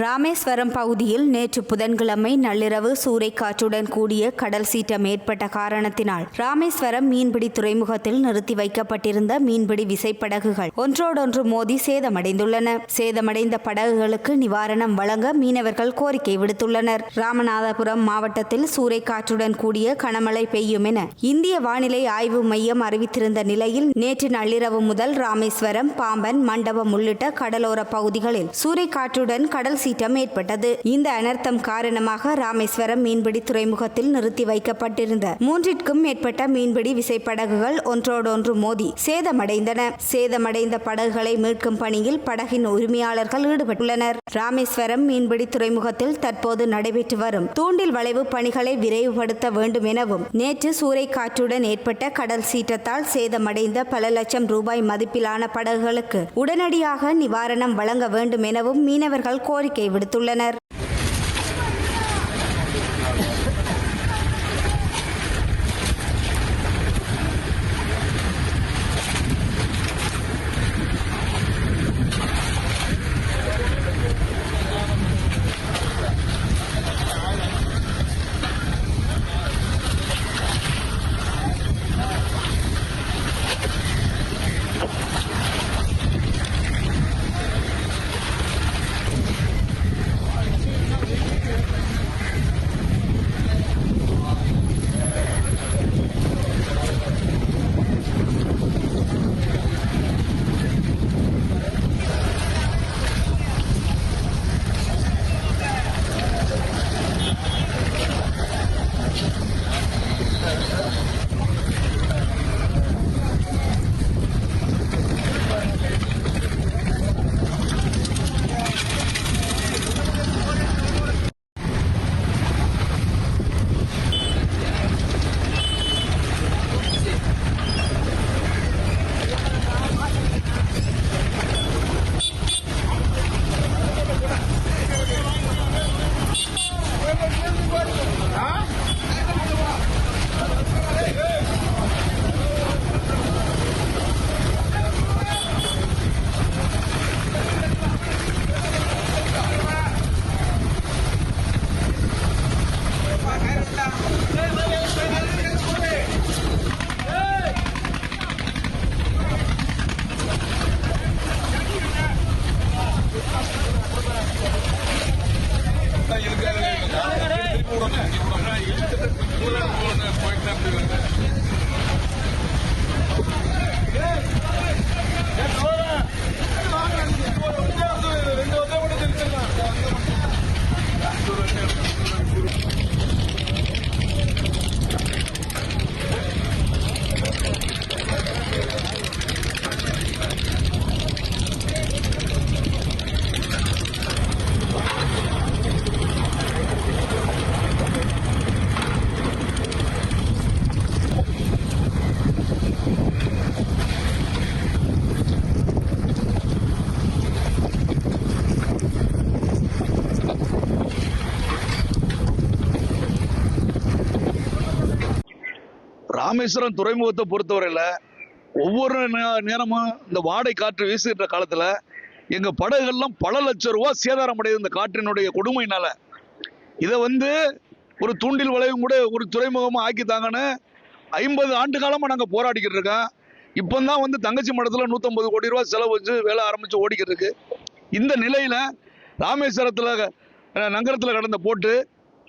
ராமேஸ்வரம் பகுதியில் நேற்று புதன்கிழமை நள்ளிரவு சூறைக்காற்றுடன் கூடிய கடல் சீற்றம் ஏற்பட்ட காரணத்தினால் ராமேஸ்வரம் மீன்பிடி துறைமுகத்தில் நிறுத்தி வைக்கப்பட்டிருந்த மீன்பிடி விசைப்படகுகள் ஒன்றோடொன்று மோதி சேதமடைந்துள்ளன. சேதமடைந்த படகுகளுக்கு நிவாரணம் வழங்க மீனவர்கள் கோரிக்கை விடுத்துள்ளனர். ராமநாதபுரம் மாவட்டத்தில் சூறைக்காற்றுடன் கூடிய கனமழை பெய்யும் என இந்திய வானிலை ஆய்வு மையம் அறிவித்திருந்த நிலையில் நேற்று நள்ளிரவு முதல் ராமேஸ்வரம் பாம்பன் மண்டபம் உள்ளிட்ட கடலோர பகுதிகளில் சூறைக்காற்றுடன் கடல் சீற்றம் ஏற்பட்டது. இந்த அனர்த்தம் காரணமாக ராமேஸ்வரம் மீன்பிடி துறைமுகத்தில் நிறுத்தி வைக்கப்பட்டிருந்த மூன்றிற்கும் மேற்பட்ட மீன்பிடி விசைப்படகுகள் ஒன்றோடொன்று மோதி சேதமடைந்தன. சேதமடைந்த படகுகளை மீட்கும் பணியில் படகின் உரிமையாளர்கள் ஈடுபட்டுள்ளனர். ராமேஸ்வரம் மீன்பிடி துறைமுகத்தில் தற்போது நடைபெற்று வரும் தூண்டில் வளைவு பணிகளை விரைவுபடுத்த வேண்டும் எனவும் நேற்று சூறைக்காற்றுடன் ஏற்பட்ட கடல் சீற்றத்தால் சேதமடைந்த பல லட்சம் ரூபாய் மதிப்பிலான படகுகளுக்கு உடனடியாக நிவாரணம் வழங்க வேண்டும் எனவும் மீனவர்கள் கோரிக்கை விடுத்துள்ளனர் ராமேஸ்வரம் துறைமுகத்தை பொறுத்தவரையில் ஒவ்வொரு நே- நேரமும் இந்த வாடை காற்று வீசுகின்ற காலத்தில் எங்கள் படகுகள்லாம் பல லட்சம் ரூபா சேதாரம் அடையுது இந்த காற்றினுடைய கொடுமையினால். இதை வந்து ஒரு தூண்டில் வளைவும் கூட ஒரு துறைமுகமாக ஆக்கித்தாங்கன்னு ஐம்பது ஆண்டு காலமாக நாங்கள் போராடிக்கிட்டு இருக்கோம். இப்போ தான் வந்து தங்கச்சி மடத்தில் நூற்றம்பது கோடி ரூபா செலவு வச்சு வேலை ஆரம்பித்து ஓடிக்கிட்டு இருக்கு. இந்த நிலையில் ராமேஸ்வரத்தில் நகரத்தில் கடந்த போட்டு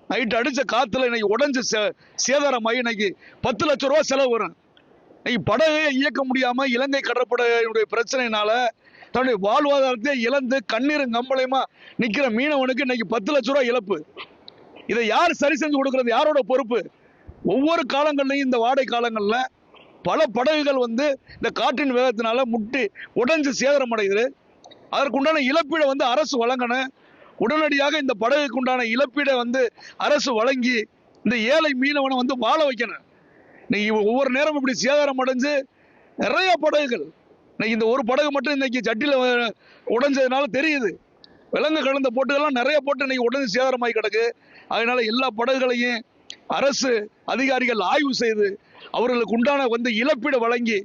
நைட் அடிச்ச காத்துல இன்னைக்கு உடஞ்சு சே- சேதாரமாகி இன்னைக்கு பத்து லட்சம் ரூபா செலவு வரும். இன்னைக்கு படகை இயக்க முடியாம இலங்கை கடற்படையினுடைய பிரச்சனையினால தன்னுடைய வாழ்வாதாரத்தை இழந்து கண்ணீரும் கம்பளையுமா நிக்கிற மீனவனுக்கு இன்னைக்கு பத்து லட்ச ரூபா இழப்பு. இதை யார் சரி செஞ்சு கொடுக்கறது? யாரோட பொறுப்பு? ஒவ்வொரு காலங்கள்லையும் இந்த வாடை காலங்கள்ல பல படகுகள் வந்து இந்த காற்றின் வேகத்தினால முட்டி உடைஞ்சு சேதரம் அடையுது. அதற்குண்டான இழப்பீடை வந்து அரசு வழங்கணும். உடனடியாக இந்த படகுக்கு உண்டான இழப்பீடை வந்து அரசு வழங்கி இந்த ஏழை மீனவனை வந்து வாழ வைக்கணும். இன்னைக்கு ஒவ்வொரு நேரம் இப்படி சேதாரம் அடைஞ்சு நிறைய படகுகள். இன்னைக்கு இந்த ஒரு படகு மட்டும் இன்னைக்கு சட்டியில் உடைஞ்சதுனால தெரியுது. விலங்கு கலந்த போட்டுகள்லாம் நிறைய போட்டு இன்னைக்கு உடனே சேதாரமாகி கிடக்கு. அதனால எல்லா படகுகளையும் அரசு அதிகாரிகள் ஆய்வு செய்து அவர்களுக்கு உண்டான வந்து இழப்பீடு வழங்கி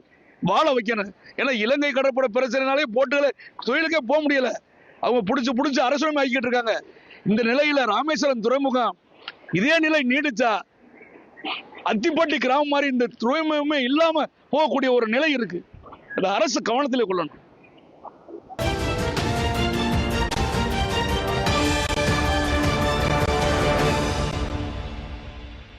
வாழ வைக்கணும். ஏன்னா இலங்கை கடற்படை பிரச்சனைனாலே போட்டுகளை தொழிலுக்கே போக முடியலை. அவங்க பிடிச்சி பிடிச்சி அரசுரிமை ஆக்கிட்டு இருக்காங்க. இந்த நிலையில ராமேஸ்வரம் துறைமுகம் இதே நிலை நீடிச்சா அத்திப்பட்டி கிராமம் மாதிரி இந்த துறைமுகமே இல்லாம போகக்கூடிய ஒரு நிலை இருக்கு. அதை அரசு கவனத்தில் கொள்ளணும்.